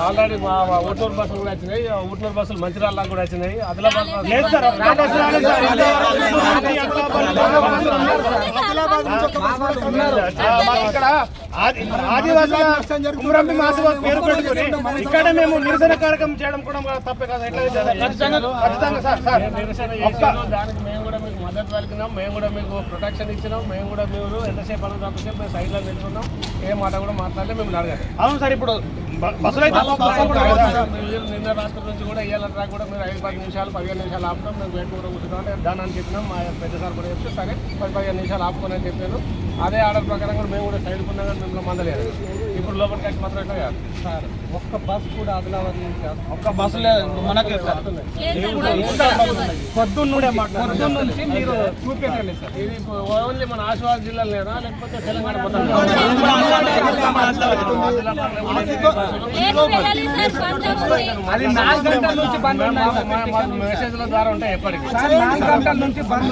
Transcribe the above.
Already మా ఊట్లూరు బస్సులు కూడా వచ్చినాయి. ఆ ఊట్లూరు బస్సులు మంచిర్యాల కూడా వచ్చినాయి. ఆదిలాబాద్ ఇక్కడ ఆది- ఆదివాసుల కుమ్రంభి మాసవాస్ పేరు పెట్టుకుని ఇక్కడ మేము నిరసన కార్యక్రమం చేయడం కూడా తప్పే కదా. ఖచ్చితంగా సార్ సార్. దానికి మేము కూడా మీకు మద్దతు పలికినాం. మేము కూడా మీకు ప్రొటెక్షన్ ఇచ్చినాం. మేము కూడా మీరు ఎంతసేపు అంతసేపు మేము సైడ్లో నిల్చున్నాం. ఏ మాట కూడా మాట్లాడలే మేము అడగాలి అవును సార్ ఇప్పుడు బస్సులు అయితే నిన్న రాత్రి నుంచి కూడా రాక కూడా మీరు ఐదు పది నిమిషాలు పదిహేను నిమిషాలు ఆపుతాం. మేము బయట కూడా కూర్చున్నాం. అంటే దాని అని చెప్పినాం. మా పెద్ద సార్ కూడా చెప్తే సరే పది పదిహేను నిమిషాలు ఆపుకొని అని చెప్పాను అదే ఆర్డర్ ప్రకారం కూడా మేము కూడా సైడ్ కున్నాం కానీ మిమ్మల్ని మందలేదు. ఇప్పుడు లోపలికి వచ్చి మాత్రం ఎట్లా కాదు సార్ ఒక్క బస్ కూడా ఆదిలాబాద్ నుంచి ఒక్క బస్సు లేదు. మనకే సార్. పొద్దున్నుడే పొద్దున్న నుంచి మీరు చూపించండి సార్. ఇది ఓన్లీ మన ఆసిఫాబాద్ జిల్లాలోనా లేకపోతే తెలంగాణ మొత్తం అది నాలుగు గంటల నుంచి బంద్. మెసేజ్ల ద్వారా ఉంటాయి ఎప్పటికీ నాలుగు గంటల నుంచి బంద్